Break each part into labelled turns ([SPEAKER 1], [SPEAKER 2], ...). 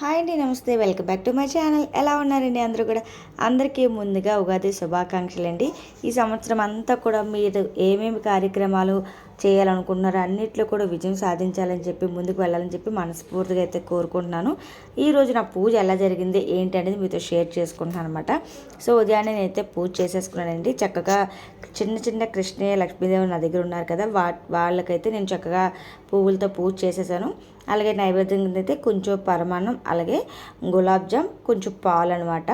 [SPEAKER 1] Hi అండి నమస్తే. Welcome back to my channel. ఎలా ఉన్నారండి అందరూ కూడా? అందరికీ ముందుగా ఉగాది శుభాకాంక్షలు అండి. ఈ సంవత్సరం అంతా కూడా మీరు ఏమేమి కార్యక్రమాలు చేయాలనుకుంటున్నారో అన్నిట్లో కూడా విజయం సాధించాలని చెప్పి ముందుకు వెళ్ళాలని చెప్పి మనస్ఫూర్తిగా అయితే కోరుకుంటున్నాను. ఈరోజు నా పూజ ఎలా జరిగింది ఏంటి అనేది మీతో షేర్ చేసుకుంటున్నాను అనమాట సో ఉదయాన్నే నేనైతే పూజ చేసేసుకున్నానండి. చక్కగా చిన్న చిన్న కృష్ణయ్య లక్ష్మీదేవి నా దగ్గర ఉన్నారు కదా వా వాళ్ళకైతే నేను చక్కగా పువ్వులతో పూజ చేసేసాను. అలాగే నైవేద్యం కింద అయితే కొంచెం పరమాన్నం అలాగే గులాబ్ జామ్ కొంచెం పాలు అనమాట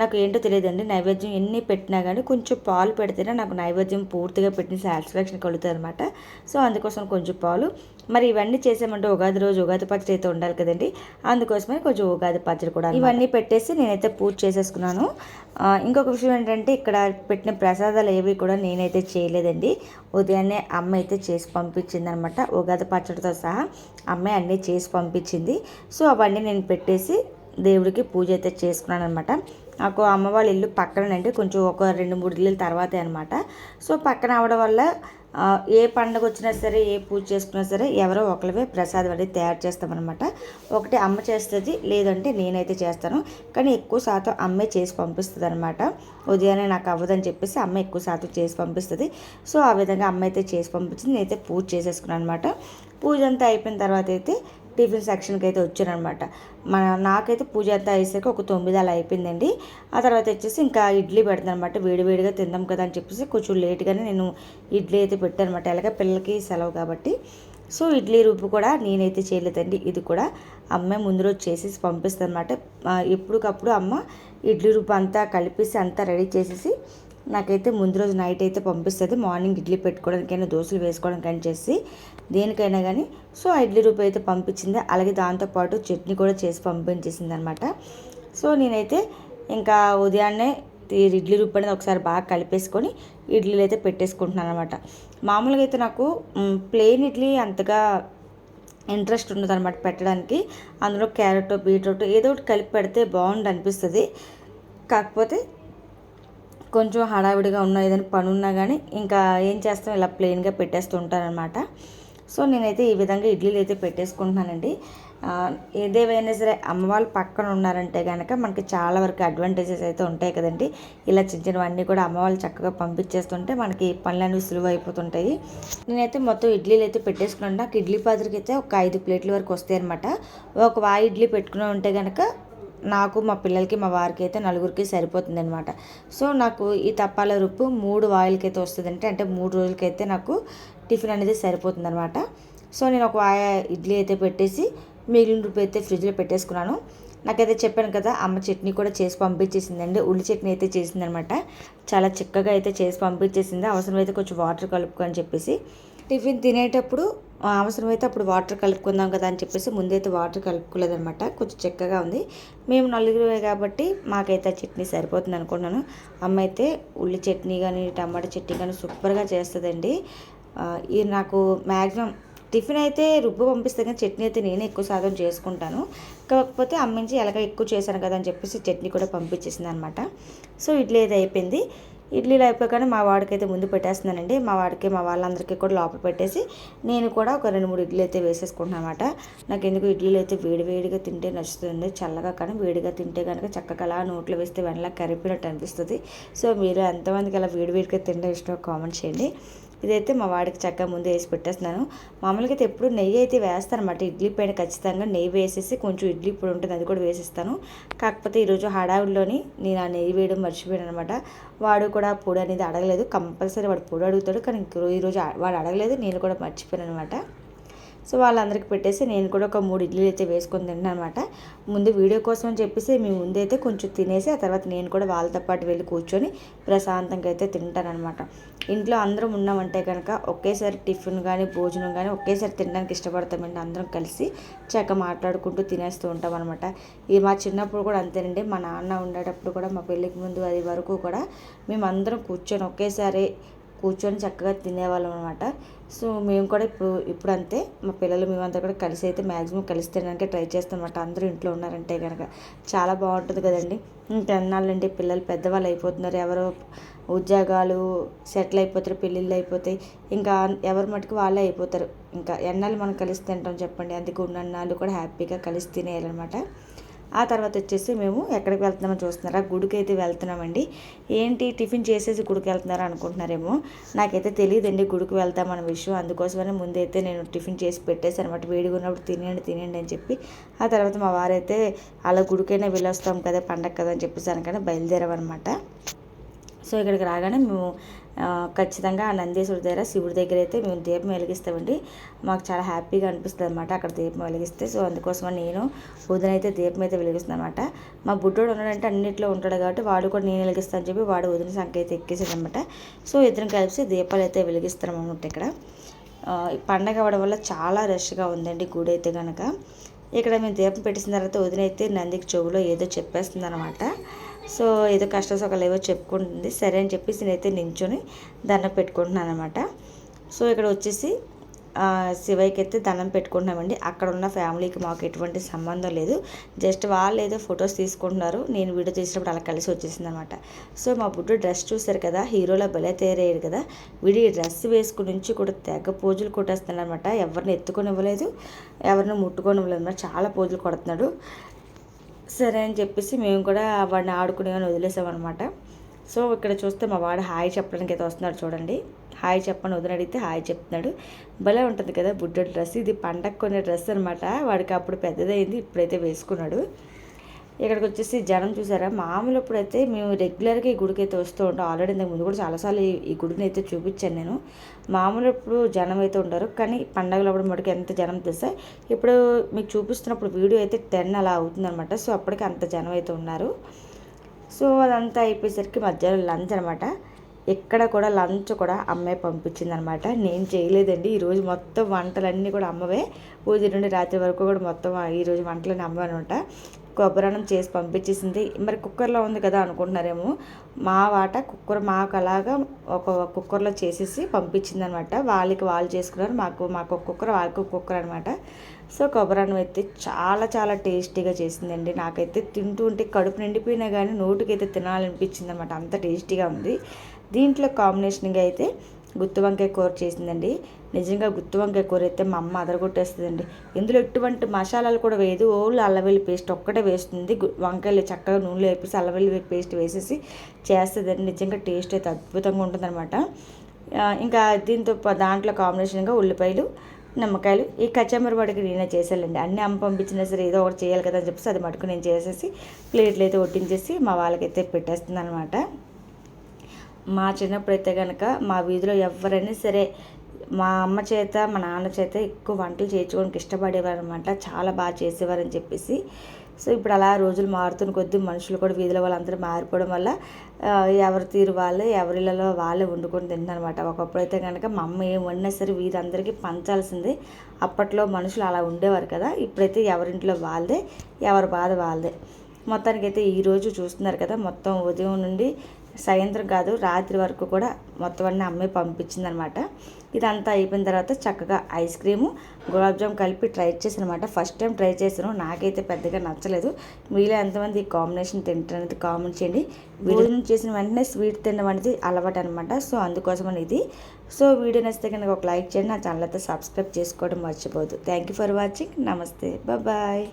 [SPEAKER 1] నాకు ఏంటో తెలియదండి. నైవేద్యం ఎన్ని పెట్టినా కానీ కొంచెం పాలు పెడితేనే నాకు నైవేద్యం పూర్తిగా పెట్టిన సాటిస్ఫాక్షన్ కలుగుతుంది అనమాట సో అందుకోసం కొంచెం పాలు. మరి ఇవన్నీ చేసామంటే ఉగాది రోజు ఉగాది పచ్చడి అయితే ఉండాలి కదండి. అందుకోసమే కొంచెం ఉగాది పచ్చడి కూడా ఇవన్నీ పెట్టేసి నేనైతే పూజ చేసేసుకున్నాను. ఇంకొక విషయం ఏంటంటే ఇక్కడ పెట్టిన ప్రసాదాలు ఏవి కూడా నేనైతే చేయలేదండి. ఉదయాన్నే అమ్మ అయితే చేసి పంపించింది అనమాట ఉగాది పచ్చడితో సహా అమ్మే అన్నీ చేసి పంపించింది. సో అవన్నీ నేను పెట్టేసి దేవుడికి పూజ అయితే చేసుకున్నాను అనమాట నాకు అమ్మ వాళ్ళ ఇల్లు పక్కనండి కొంచెం ఒక రెండు మూడు ఇల్లు తర్వాతే అనమాట సో పక్కన అవడం వల్ల ఏ పండుగ వచ్చినా సరే ఏ పూజ చేసుకున్నా సరే ఎవరో ఒకరివే ప్రసాదం అనేది తయారు చేస్తామన్నమాట. ఒకటి అమ్మ చేస్తుంది లేదంటే నేనైతే చేస్తాను. కానీ ఎక్కువ శాతం అమ్మే చేసి పంపిస్తుంది అనమాట ఉదయాన్నే నాకు అవ్వదని చెప్పేసి అమ్మ ఎక్కువ శాతం చేసి పంపిస్తుంది. సో ఆ విధంగా అమ్మ అయితే చేసి పంపించింది నేనైతే పూజ చేసేసుకున్నాను అనమాట పూజ అంతా అయిపోయిన తర్వాత అయితే టిఫిన్ సెక్షన్కి అయితే వచ్చానమాట మన నాకైతే పూజ అంతా అయ్యేసరికి ఒక తొమ్మిది అలా అయిపోయిందండి. ఆ తర్వాత వచ్చేసి ఇంకా ఇడ్లీ పెడతాను అనమాట వేడివేడిగా తిందాం కదా అని చెప్పేసి కొంచెం లేట్గానే నేను ఇడ్లీ అయితే పెట్టాను అనమాట ఎలాగ పిల్లలకి సెలవు కాబట్టి. సో ఇడ్లీ రూపు కూడా నేనైతే చేయలేదండి. ఇది కూడా అమ్మే ముందు రోజు చేసేసి పంపిస్తుంది అనమాట ఎప్పటికప్పుడు అమ్మ ఇడ్లీ రూపు అంతా కలిపేసి అంతా రెడీ చేసేసి నాకైతే ముందు రోజు నైట్ అయితే పంపిస్తుంది. మార్నింగ్ ఇడ్లీ పెట్టుకోవడానికైనా దోశలు వేసుకోవడానికైనా చేసి దేనికైనా కానీ సో ఆ ఇడ్లీ రూపాయి అయితే పంపించింది. అలాగే దాంతోపాటు చట్నీ కూడా చేసి పంపించేసింది అనమాట సో నేనైతే ఇంకా ఉదయాన్నే ఇడ్లీ రూపు అనేది ఒకసారి బాగా కలిపేసుకొని ఇడ్లీలు అయితే పెట్టేసుకుంటున్నాను అనమాట మామూలుగా అయితే నాకు ప్లెయిన్ ఇడ్లీ అంతగా ఇంట్రెస్ట్ ఉండదు అనమాట పెట్టడానికి. అందులో క్యారెట్ బీట్రూట్ ఏదో ఒకటి కలిపి పెడితే బాగుండి అనిపిస్తుంది. కాకపోతే కొంచెం హడావిడిగా ఉన్న ఏదైనా పని ఉన్నా కానీ ఇంకా ఏం చేస్తాం ఇలా ప్లెయిన్గా పెట్టేస్తూ సో నేనైతే ఈ విధంగా ఇడ్లీలు అయితే పెట్టేసుకుంటున్నానండి. ఏదేవైనా సరే అమ్మ వాళ్ళు పక్కన ఉన్నారంటే కనుక మనకి చాలా వరకు అడ్వాంటేజెస్ అయితే ఉంటాయి కదండి. ఇలా చిన్న చిన్నవన్నీ కూడా అమ్మ వాళ్ళు చక్కగా పంపించేస్తుంటే మనకి పనులన్నీ సులువు అయిపోతుంటాయి. నేనైతే మొత్తం ఇడ్లీలు అయితే పెట్టేసుకున్నాను. నాకు ఇడ్లీ పాత్రకి అయితే ఒక ఐదు ప్లేట్ల వరకు వస్తాయి అనమాట ఒక వాయి ఇడ్లీ పెట్టుకుని ఉంటే కనుక నాకు మా పిల్లలకి మా వారికి అయితే నలుగురికి సరిపోతుంది అనమాట సో నాకు ఈ తప్పాల రుప్పు మూడు వాయిల్కి అయితే వస్తుంది అంటే అంటే మూడు రోజులకైతే నాకు టిఫిన్ అనేది సరిపోతుంది అనమాట సో నేను ఒక వాయ ఇడ్లీ అయితే పెట్టేసి మిగిలిన రుప్పు అయితే ఫ్రిడ్జ్లో పెట్టేసుకున్నాను. నాకైతే చెప్పాను కదా అమ్మ చట్నీ కూడా చేసి పంపించేసిందండి. ఉల్లి చట్నీ అయితే చేసిందనమాట చాలా చిక్కగా అయితే చేసి పంపించేసింది. అవసరమైతే కొంచెం వాటర్ కలుపుకొని చెప్పేసి. టిఫిన్ తినేటప్పుడు అవసరమైతే అప్పుడు వాటర్ కలుపుకుందాం కదా అని చెప్పేసి ముందైతే వాటర్ కలుపుకోలేదనమాట కొంచెం చెక్కగా ఉంది. మేము నలుగురే కాబట్టి మాకైతే ఆ చట్నీ సరిపోతుంది అనుకున్నాను. అమ్మ అయితే ఉల్లి చట్నీ కానీ టమాటా చట్నీ కానీ సూపర్గా చేస్తుందండి. ఇది నాకు మ్యాక్సిమం టిఫిన్ అయితే రుబ్బు పంపిస్తే కానీ చట్నీ అయితే నేనే ఎక్కువ శాతం చేసుకుంటాను. కాకపోతే అమ్మించి ఎలాగ ఎక్కువ చేశాను కదా అని చెప్పేసి చట్నీ కూడా పంపించేసింది అనమాట సో ఇడ్లీ అయితే అయిపోయింది. ఇడ్లీలు అయిపోయాకనే మా వాడికైతే ముందు పెట్టేస్తున్నానండి. మా వాడికి మా వాళ్ళందరికీ కూడా లోపల పెట్టేసి నేను కూడా ఒక రెండు మూడు ఇడ్లీ అయితే వేసేసుకుంటున్నాను అనమాట నాకు ఎందుకు ఇడ్లీలు అయితే వేడివేడిగా తింటే నచ్చుతుంది చల్లగా కానీ వేడిగా తింటే కనుక చక్కగా అలా నోట్లో వేస్తే వెనలా కరిపినట్టు అనిపిస్తుంది. సో మీరు ఎంతమందికి అలా వేడివేడిగా తినడం ఇష్టం కామెంట్ చేయండి. ఇదైతే మా వాడికి చక్కగా ముందే వేసి పెట్టేస్తున్నాను. మామూలుగా అయితే ఎప్పుడు నెయ్యి అయితే వేస్తాను అనమాట ఇడ్లీ పైన ఖచ్చితంగా నెయ్యి వేసేసి కొంచెం ఇడ్లీ పొడి ఉంటుంది అది కూడా వేసిస్తాను. కాకపోతే ఈరోజు హడావుడిలోని నేను ఆ నెయ్యి వేయడం మర్చిపోయాను అనమాట వాడు కూడా పొడి అనేది అడగలేదు. కంపల్సరీ వాడు పొడి అడుగుతాడు. కానీ ఈరోజు వాడు అడగలేదు. నేను కూడా మర్చిపోయాను అనమాట సో వాళ్ళందరికీ పెట్టేసి నేను కూడా ఒక మూడు ఇడ్లీలు అయితే వేసుకొని తిన్నాను అనమాట ముందు వీడియో కోసం అని చెప్పేసి మేము ముందైతే కొంచెం తినేసి ఆ తర్వాత నేను కూడా వాళ్ళతో పాటు వెళ్ళి కూర్చొని ప్రశాంతంగా అయితే తింటానమాట ఇంట్లో అందరం ఉన్నామంటే కనుక ఒకేసారి టిఫిన్ కానీ భోజనం కానీ ఒకేసారి తినడానికి ఇష్టపడతామండి అందరం కలిసి చక్కగా మాట్లాడుకుంటూ తినేస్తూ ఉంటాం అనమాట ఇది మా చిన్నప్పుడు కూడా అంతేనండి. మా నాన్న ఉండేటప్పుడు కూడా మా పెళ్ళికి ముందు అది వరకు కూడా మేము అందరం కూర్చొని ఒకేసారి కూర్చొని చక్కగా తినేవాళ్ళం అనమాట సో మేము కూడా ఇప్పుడు ఇప్పుడు అంతే మా పిల్లలు మేమంతా కూడా కలిసి అయితే మ్యాక్సిమం కలిసి తినడానికి ట్రై చేస్తాం అన్నమాట అందరూ ఇంట్లో ఉన్నారంటే కనుక చాలా బాగుంటుంది కదండి. ఇంకెన్నాళ్ళండి పిల్లలు పెద్దవాళ్ళు అయిపోతున్నారు. ఎవరో ఉద్యోగాలు సెటిల్ అయిపోతారు పెళ్ళిళ్ళు అయిపోతాయి. ఇంకా ఎవరి మటుకు వాళ్ళే అయిపోతారు. ఇంకా ఎన్నాళ్ళు మనం కలిసి తింటాం చెప్పండి. అందుకే ఉన్నన్నాళ్ళు కూడా హ్యాపీగా కలిసి తినేయాలన్నమాట. ఆ తర్వాత వచ్చేసి మేము ఎక్కడికి వెళ్తున్నామో చూస్తున్నారా? గుడికి అయితే వెళ్తున్నామండి. ఏంటి? టిఫిన్ చేసేసి గుడికి వెళ్తున్నారా అనుకుంటున్నారేమో? నాకైతే తెలియదండి గుడికి వెళ్తామన్న విషయం. అందుకోసమనే ముందైతే నేను టిఫిన్ చేసి పెట్టేసి అనమాట వేడిగా ఉన్నప్పుడు తినండి తినండి అని చెప్పి. ఆ తర్వాత మా వారైతే అలా గుడికైనా వెళ్ళొస్తాం కదా పండగ కదా అని చెప్పేసి అనకనే బయలుదేరామన్నమాట. సో ఇక్కడికి రాగానే మేము ఖచ్చితంగా ఆ నందీశ్వరి దగ్గర శివుడి దగ్గర అయితే మేము దీపం వెలిగిస్తామండి. మాకు చాలా హ్యాపీగా అనిపిస్తుంది అనమాట అక్కడ దీపం వెలిగిస్తే. సో అందుకోసం నేను వదిన అయితే దీపం అయితే వెలిగిస్తాను అనమాట మా బుడ్డోడు ఉన్నాడంటే అన్నింటిలో ఉంటాడు కాబట్టి వాడు కూడా నేను వెలిగిస్తాను అని చెప్పి వాడు వదిన సంఖ్య అయితే ఎక్కేసాడు అనమాట సో ఇద్దరం కలిసి దీపాలు అయితే వెలిగిస్తాం అనమాట ఇక్కడ. పండగ అవ్వడం వల్ల చాలా రష్గా ఉందండి గుడి అయితే కనుక ఇక్కడ మేము దీపం పెట్టిన తర్వాత వదిన అయితే నందికి చెవులో ఏదో చెప్పేస్తుంది అనమాట సో ఏదో కష్ట సుఖాలు ఏవో చెప్పుకుంటుంది. సరే అని చెప్పేసి నేనైతే నించొని దండం పెట్టుకుంటున్నాను అనమాట సో ఇక్కడ వచ్చేసి శివయ్యకి అయితే దండం పెట్టుకుంటున్నామండి. అక్కడ ఉన్న ఫ్యామిలీకి మాకు ఎటువంటి సంబంధం లేదు. జస్ట్ వాళ్ళు ఏదో ఫొటోస్ తీసుకుంటున్నారు. నేను వీడియో తీసినప్పుడు అలా కలిసి వచ్చేసింది అనమాట సో మా బుడ్డు డ్రెస్ చూసారు కదా హీరోలో భలే తయారయ్యాడు కదా. వీడి డ్రెస్ వేసుకుని నుంచి కూడా తెగ పోజులు కొట్టేస్తున్నాడు అనమాట ఎవరిని ఎత్తుకొని ఇవ్వలేదు ఎవరిని ముట్టుకొని ఇవ్వలేదు చాలా పోజులు కొడుతున్నాడు. సరే అని చెప్పేసి మేము కూడా వాడిని ఆడుకునేవాడిని వదిలేసామన్నమాట సో ఇక్కడ చూస్తే మా వాడు హాయ్ చెప్పడానికి అయితే వస్తున్నాడు చూడండి. హాయ్ చెప్పని వదిన అడిగితే హాయ్ చెప్తున్నాడు. భలే ఉంటుంది కదా బుడ్డ డ్రెస్. ఇది పండగ కొనే డ్రెస్ అనమాట వాడికి అప్పుడు పెద్దదైంది ఇప్పుడైతే వేసుకున్నాడు. ఇక్కడికి వచ్చేసి జనం చూసారా? మామూలు అయితే మేము రెగ్యులర్గా ఈ గుడికి అయితే వస్తూ ఉంటాం. ఆల్రెడీ ఇంతకు ముందు కూడా చాలాసార్లు ఈ గుడిని అయితే చూపించాను నేను. మామూలు ఇప్పుడు జనం అయితే ఉంటారు కానీ పండగలప్పుడు మటుకు ఎంత జనం తెలుసా? ఇప్పుడు మీకు చూపిస్తున్నప్పుడు వీడియో అయితే టెన్ అలా అవుతుందనమాట సో అప్పటికి అంత జనం అయితే ఉన్నారు. సో అదంతా అయిపోయేసరికి మధ్యాహ్నం లంచ్ అనమాట ఎక్కడ కూడా లంచ్ కూడా అమ్మాయి పంపించిందనమాట నేను చేయలేదండి. ఈరోజు మొత్తం వంటలన్నీ కూడా అమ్మవే. పూజ నుండి రాత్రి వరకు కూడా మొత్తం ఈరోజు వంటలన్నీ అమ్మవనమాట. కొబ్బరన్నం చేసి పంపించేసింది. మరి కుక్కర్లో ఉంది కదా అనుకుంటున్నారేమో. మా వాట కుక్కర్ మాకు అలాగా ఒక కుక్కర్లో చేసేసి పంపించింది అనమాట వాళ్ళకి వాళ్ళు చేసుకున్నారు. మాకు మాకు కుక్కర్ వాళ్ళకి కుక్కర్ అనమాట. సో కొబ్బరన్నం అయితే చాలా చాలా టేస్టీగా చేసిందండి. నాకైతే తింటూ ఉంటే కడుపు నిండిపోయినా కానీ నోటికైతే తినాలనిపించింది అనమాట అంత టేస్టీగా ఉంది. దీంట్లో కాంబినేషన్గా అయితే గుత్తి వంకాయ కూర చేసిందండి. నిజంగా గుత్తి వంకాయ కూర అయితే మా అమ్మ అదరగొట్టేస్తుందండి. ఇందులో ఎటువంటి మసాలాలు కూడా వేయదు. ఓన్లీ అల్లవెల్లి పేస్ట్ ఒక్కటే వేస్తుంది. వంకాయలు చక్కగా నూనెలో వేపేసి అల్లవెల్లి పేస్ట్ వేసేసి చేస్తుందండి. నిజంగా టేస్ట్ అయితే అద్భుతంగా ఉంటుందన్నమాట. ఇంకా దీంతో దాంట్లో కాంబినేషన్గా ఉల్లిపాయలు నిమ్మకాయలు ఈ కచ్చమరి వాడికి నేనే చేసేయాలండి. అన్ని అమ్మ పంపించినా సరే ఏదో ఒకటి చేయాలి కదా అని చెప్పేసి అది మటుకు నేను చేసేసి ప్లేట్లు అయితే ఒట్టించేసి మా వాళ్ళకైతే పెట్టేస్తుంది అనమాట మా చిన్నప్పుడైతే కనుక మా వీధిలో ఎవరైనా సరే మా అమ్మ చేత మా నాన్న చేత ఎక్కువ వంటలు చేయించుకోవడానికి ఇష్టపడేవారు అనమాట చాలా బాగా చేసేవారని చెప్పేసి. సో ఇప్పుడు అలా రోజులు మారుతున్న కొద్దీ మనుషులు కూడా వీధిలో వాళ్ళందరూ మారిపోవడం వల్ల ఎవరి తీరు వాళ్ళే ఎవరిలలో వాళ్ళే వండుకొని తింటారనమాట ఒకప్పుడు అయితే కనుక మా అమ్మ ఏం వండినా సరే వీరందరికీ పంచాల్సిందే. అప్పట్లో మనుషులు అలా ఉండేవారు కదా. ఇప్పుడైతే ఎవరింట్లో వాళ్ళదే ఎవరి బాధ వాళ్ళదే మొత్తానికైతే ఈరోజు చూస్తున్నారు కదా మొత్తం ఉదయం నుండి సాయంత్రం కాదు రాత్రి వరకు కూడా మొత్తం అన్నీ అమ్మాయి పంపించింది అనమాట ఇదంతా అయిపోయిన తర్వాత చక్కగా ఐస్ క్రీము గులాబ్ జామ్ కలిపి ట్రై అనమాట ఫస్ట్ టైం ట్రై చేసాను నాకైతే పెద్దగా నచ్చలేదు. మీలో ఎంతమంది ఈ కాంబినేషన్ తింటారనేది కామెంట్ చేయండి. వీడియో చేసిన వెంటనే స్వీట్ తినడం అనేది అలవాటు అనమాట. సో అందుకోసం ఇది సో వీడియో నచ్చితే కనుక ఒక లైక్ చేయండి నా ఛానల్ అయితే సబ్స్క్రైబ్ చేసుకోవడం మర్చిపోదు థ్యాంక్ యూ ఫర్ వాచింగ్. నమస్తే. బాయ్.